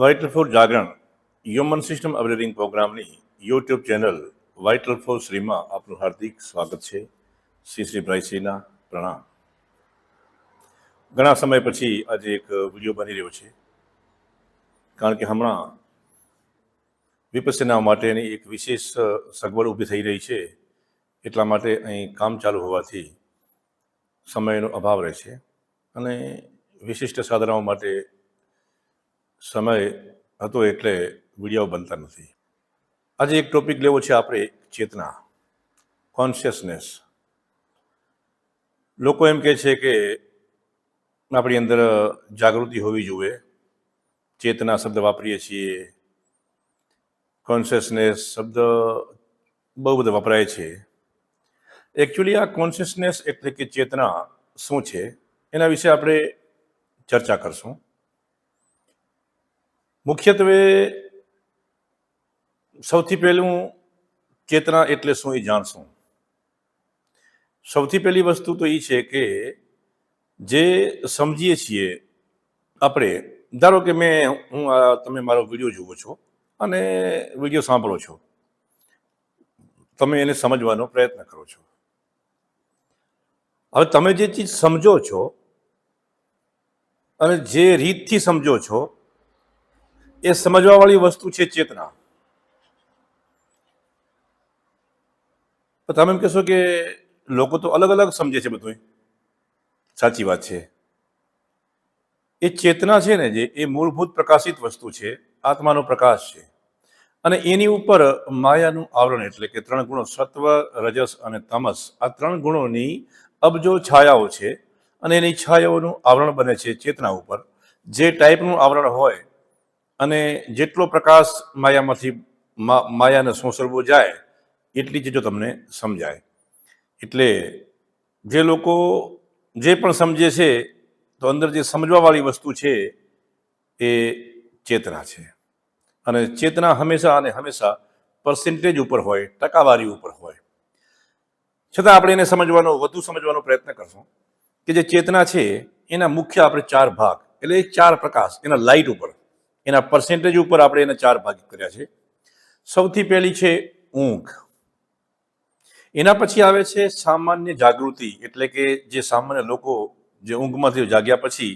Vital four Jagran human system upgrading પ્રોગ્રામની YouTube channel vital four શ્રીમાં આપનું હાર્દિક સ્વાગત છે. શ્રી શ્રી ભાઈશ્રીના પ્રણામ. ઘણા સમય પછી આજે એક વીડિયો બની રહ્યો છે. કારણ કે હમણાં વિપસના માટેની એક વિશેષ સગવડ ઊભી થઈ રહી છે. એટલા માટે અહીં કામ ચાલુ હોવાથી સમયનો અભાવ રહે છે. અને વિશિષ્ટ સાધનાઓ માટે સમય હતો એટલે વીડિયો બનતા નથી. આજે એક ટોપિક લેવો છે આપણે ચેતના કોન્શિયસનેસ લોકો એમ કહે છે કે આપણી અંદર જાગૃતિ હોવી જોઈએ. ચેતના શબ્દ વાપરીએ છીએ. કોન્શિયસનેસ શબ્દ બહુ બધો વપરાય છે. એકચ્યુઅલી આ કોન્શિયસનેસ એટલે કે ચેતના શું છે? એના વિશે આપણે ચર્ચા કરશું. મુખ્યત્વે સૌથી પહેલું ચેતના એટલે શું એ જાણશું. સૌથી પહેલી વસ્તુ તો એ છે કે જે સમજીએ છીએ આપણે, ધારો કે મેં, હું તમે મારો વીડિયો જુઓ છો અને વીડિયો સાંભળો છો, તમે એને સમજવાનો પ્રયત્ન કરો છો. હવે તમે જે ચીજ સમજો છો અને જે રીતથી સમજો છો એ સમજવાવાળી વસ્તુ છે ચેતના. તમે એમ કહેશો કે લોકો તો અલગ અલગ સમજે છે બધું સાચી વાત છે. એ ચેતના છે ને જે, એ મૂળભૂત પ્રકાશિત વસ્તુ છે, આત્માનો પ્રકાશ છે. અને એની ઉપર માયાનું આવરણ એટલે કે ત્રણ ગુણો સત્વ, રજસ અને તમસ, આ ત્રણ ગુણોની અબજો છાયાઓ છે અને એની છાયાઓનું આવરણ બને છે ચેતના ઉપર. જે ટાઈપનું આવરણ હોય અને જેટલો પ્રકાશ માયામાંથી માયાને સોસરવો જાય, એટલી ચીજો તમને સમજાય. એટલે જે લોકો જે પણ સમજે છે, તો અંદર જે સમજવાવાળી વસ્તુ છે, એ ચેતના છે. અને ચેતના હંમેશા અને હંમેશા પર્સેન્ટેજ ઉપર હોય, ટકાવારી ઉપર હોય. છતાં આપણે એને સમજવાનો, વધુ સમજવાનો પ્રયત્ન કરશું કે જે ચેતના છે, એના મુખ્ય આપણે ચાર ભાગ, એટલે ચાર પ્રકાશ, એના લાઇટ ઉપર. એના પર્સેન્ટેજ ઉપર આપણે એને ચાર ભાગ કર્યા છે. સૌથી પહેલી છે ઊંઘ. એના પછી આવે છે સામાન્ય જાગૃતિ, એટલે કે જે સામાન્ય લોકો જે ઊંઘમાંથી જાગ્યા પછી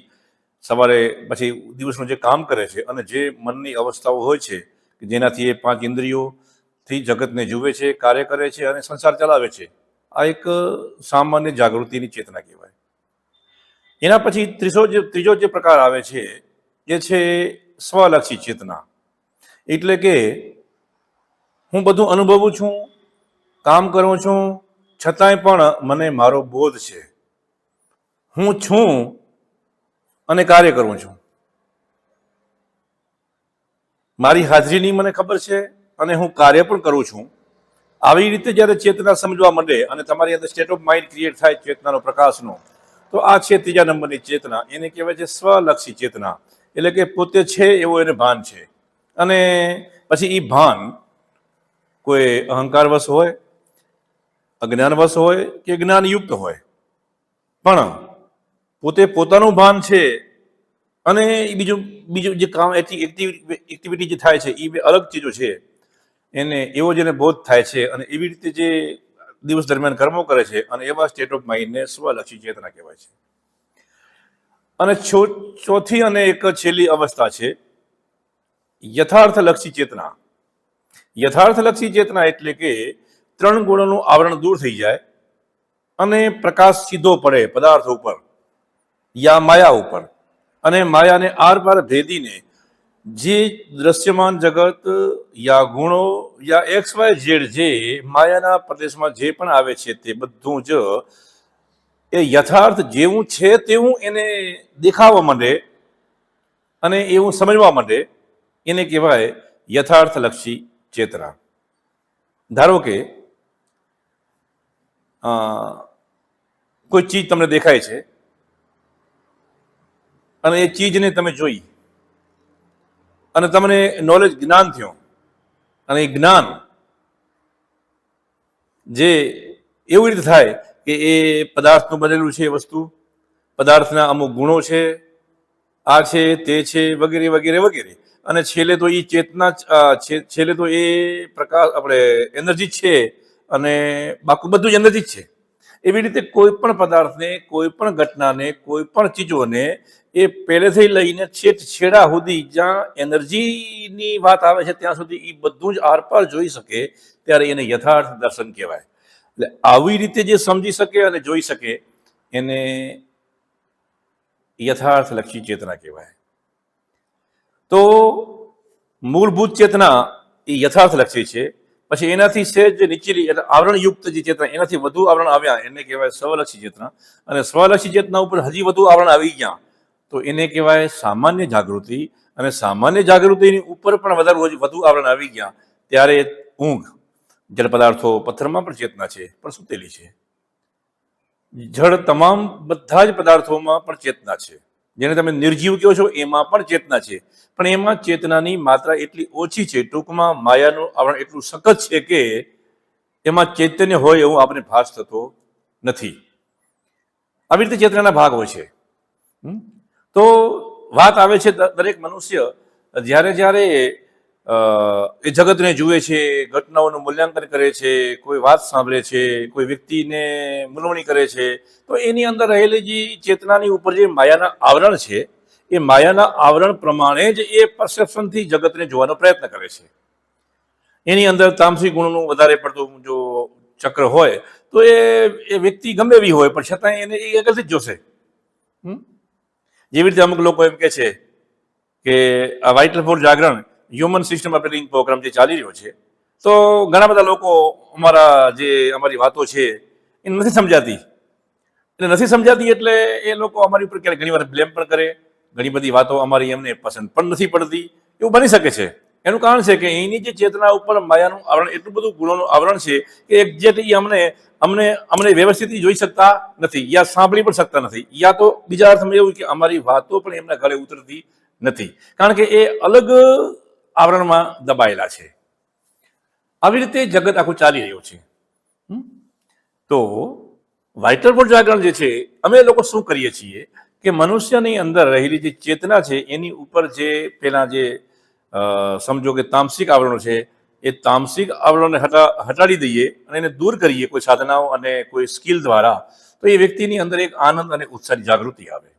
સવારે પછી દિવસનું જે કામ કરે છે અને જે મનની અવસ્થાઓ હોય છે, કે જેનાથી એ પાંચ ઇન્દ્રિયોથી જગતને જુએ છે, કાર્ય કરે છે અને સંસાર ચલાવે છે. આ એક સામાન્ય જાગૃતિની ચેતના કહેવાય. એના પછી ત્રીજો જે ત્રીજો જે પ્રકાર આવે છે, એ છે સ્વલક્ષી ચેતના. એટલે કે હું બધું અનુભવું છું, કામ કરું છું, છતાંય પણ મને મારો બોધ છે. હું છું અને કાર્ય કરું છું. મારી હાજરીની મને ખબર છે અને હું કાર્ય પણ કરું છું. આવી રીતે જ્યારે ચેતના સમજવા માંડે અને તમારી અંદર સ્ટેટ ઓફ માઇન્ડ ક્રિએટ થાય ચેતનાનો પ્રકાશનો, તો આ છે ત્રીજા નંબરની ચેતના. એને કહેવાય છે સ્વલક્ષી ચેતના. એટલે કે પોતે છે એવો એને ભાન છે. અને પછી એ ભાન કોઈ અહંકારવશ હોય, અજ્ઞાનવશ હોય કે જ્ઞાનયુક્ત હોય. પણ પોતે પોતાનું ભાન છે અને બીજું બીજું જે કામ એક્ટિવિટી જે થાય છે એ બે અલગ ચીજો છે. એને એવો જેને બોધ થાય છે અને એવી રીતે જે દિવસ દરમિયાન કર્મો કરે છે અને એવા સ્ટેટ ઓફ માઇન્ડને સ્વલક્ષી ચેતના કહેવાય છે. અને ચોથી અને એક છેલ્લી અવસ્થા છે. યથાર્થલક્ષી ચેતના. યથાર્થલક્ષી ચેતના એટલે કે ત્રણ ગુણોનું આવરણ દૂર થઈ જાય અને પ્રકાશ સીધો પડે પદાર્થ ઉપર યા માયા ઉપર. અને માયાને આરપાર ભેદીને જે દ્રશ્યમાન જગત યા ગુણો યા એક્સ વાય ઝેડ જે માયાના પ્રદેશમાં જે પણ આવે છે તે બધું જ એ યથાર્થ જેવું છે તેવું એને દેખાવા માંડે અને એવું સમજવા માંડે, એને કહેવાય યથાર્થલક્ષી ચેતના. ધારો કે કોઈ ચીજ તમને દેખાય છે અને એ ચીજને તમે જોઈ અને તમને નોલેજ જ્ઞાન થયું અને એ જ્ઞાન જે એવી રીતે થાય કે એ પદાર્થનું બનેલું છે એ વસ્તુ, પદાર્થના અમુક ગુણો છે, આ છે, તે છે, વગેરે વગેરે વગેરે. અને છેલ્લે તો એ ચેતના છેલ્લે તો એ પ્રકાશ, આપણે એનર્જી છે અને બાકી બધું જ એનર્જી જ છે. એવી રીતે કોઈ પણ પદાર્થને, કોઈ પણ ઘટનાને, કોઈ પણ ચીજોને એ પહેલેથી લઈને છેટ છેડા સુધી જ્યાં એનર્જીની વાત આવે છે ત્યાં સુધી એ બધું જ આરપાર જોઈ શકે, ત્યારે એને યથાર્થ દર્શન કહેવાય. એટલે આવી રીતે જે સમજી શકે અને જોઈ શકે, એને યથાર્થલક્ષી ચેતના કહેવાય. તો મૂળભૂત ચેતના એ યથાર્થલક્ષી છે. પછી એનાથી સહેજ નીચેલી એટલે આવરણયુક્ત જે ચેતના, એનાથી વધુ આવરણ આવ્યા, એને કહેવાય સ્વલક્ષી ચેતના. અને સ્વલક્ષી ચેતના ઉપર હજી વધુ આવરણ આવી ગયા, તો એને કહેવાય સામાન્ય જાગૃતિ. અને સામાન્ય જાગૃતિની ઉપર પણ વધારે વધુ આવરણ આવી ગયા, ત્યારે ઊંઘ. જળ પદાર્થો પથ્થરમાં પણ ચેતના છે, પણ સુતેલી છે. જળ તમામ બધા જ પદાર્થોમાં પણ ચેતના છે. જેને તમે નિર્જીવ કહો છો, એમાં પણ ચેતના છે. પણ એમાં ચેતનાની માત્રા એટલી ઓછી છે, ટૂંકમાં માયાનું આવરણ એટલું સખત છે કે એમાં ચૈતન્ય હોય એવું આપણે ભાસ થતો નથી. આવી રીતે ચેતનાના ભાગ હોય છે? તો વાત આવે છે દરેક મનુષ્ય જ્યારે જ્યારે એ જગતને જુએ છે, ઘટનાઓનું મૂલ્યાંકન કરે છે, કોઈ વાત સાંભળે છે, કોઈ વ્યક્તિને મૂલવણી કરે છે, તો એની અંદર રહેલી જે ચેતનાની ઉપર જે માયાના આવરણ છે, એ માયાના આવરણ પ્રમાણે જ એ પરસેપ્શનથી જગતને જોવાનો પ્રયત્ન કરે છે એની અંદર તામસિક ગુણનું વધારે પડતું જો ચક્ર હોય, તો એ એ વ્યક્તિ ગમે એવી હોય, પણ છતાં એને એ આગળથી જ જોશે? જેવી રીતે અમુક લોકો એમ કે છે કે આ vital four Jagran human system અપેલિંગ programme જે ચાલી રહ્યો છે, તો ઘણા બધા લોકો અમારા જે અમારી વાતો છે, એ નથી સમજાતી. એટલે નથી સમજાતી એટલે એ લોકો અમારી ઉપર ક્યારેક ઘણી વાર બ્લેમ પણ કરે. ઘણી બધી વાતો અમારી એમને પસંદ પણ નથી પડતી. એવું બની શકે છે. એનું કારણ છે કે એની જે ચેતના ઉપર માયાનું આવરણ, એટલું બધું ગુણોનું આવરણ છે કે એક્ઝેક્ટ એ અમને અમને અમને વ્યવસ્થિત જોઈ શકતા નથી, યા સાંભળી પણ શકતા નથી, યા તો બીજા અર્થમાં એવું કે અમારી વાતો પણ એમના ગળે ઉતરતી નથી. કારણ કે એ અલગ આવરણમાં દબાયેલા છે. આવી રીતે જગત આખું ચાલી રહ્યું છે? તો વાઇટલ બોર્ડ જાગરણ જે છે, અમે લોકો શું કરીએ છીએ કે મનુષ્યની અંદર રહેલી જે ચેતના છે, એની ઉપર જે પેલા જે સમજો કે તામસિક આવરણો છે, એ તામસિક આવરણને હટા, હટાડી દઈએ અને એને દૂર કરીએ કોઈ સાધનાઓ અને કોઈ સ્કિલ દ્વારા, તો એ વ્યક્તિની અંદર એક આનંદ અને ઉત્સાહની જાગૃતિ આવે.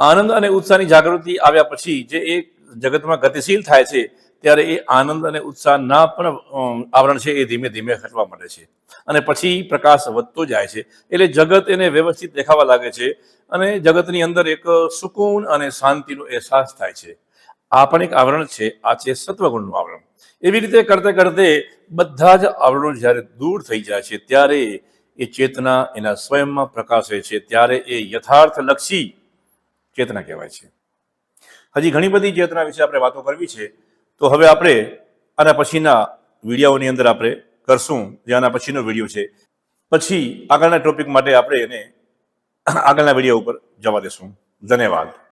આનંદ અને ઉત્સાહની જાગૃતિ આવ્યા પછી જે એક જગતમાં ગતિશીલ થાય છે, ત્યારે એ આનંદ અને ઉત્સાહના પણ આવરણ છે એ ધીમે ધીમે હટવા માંડે છે. અને પછી પ્રકાશ વધતો જાય છે. એટલે જગત એને વ્યવસ્થિત દેખાવા લાગે છે અને જગતની અંદર એક સુકૂન અને શાંતિનો અહેસાસ થાય છે. આ પણ એક આવરણ છે, આ છે સત્વગુણનું આવરણ. એવી રીતે કરતે કરતે બધા જ આવરણો જ્યારે દૂર થઈ જાય છે, ત્યારે એ ચેતના એના સ્વયંમાં પ્રકાશે છે, ત્યારે એ યથાર્થલક્ષી ચેતના કહેવાય છે. હજી ઘણી બધી ચેતના વિશે આપણે વાતો કરવી છે. તો હવે આપણે આના પછીના વિડીયોની અંદર આપણે કરશું જે આના પછીનો વીડિયો છે. પછી આગળના ટોપિક માટે આપણે એને આગળના વીડિયો ઉપર જવા દેશું. ધન્યવાદ.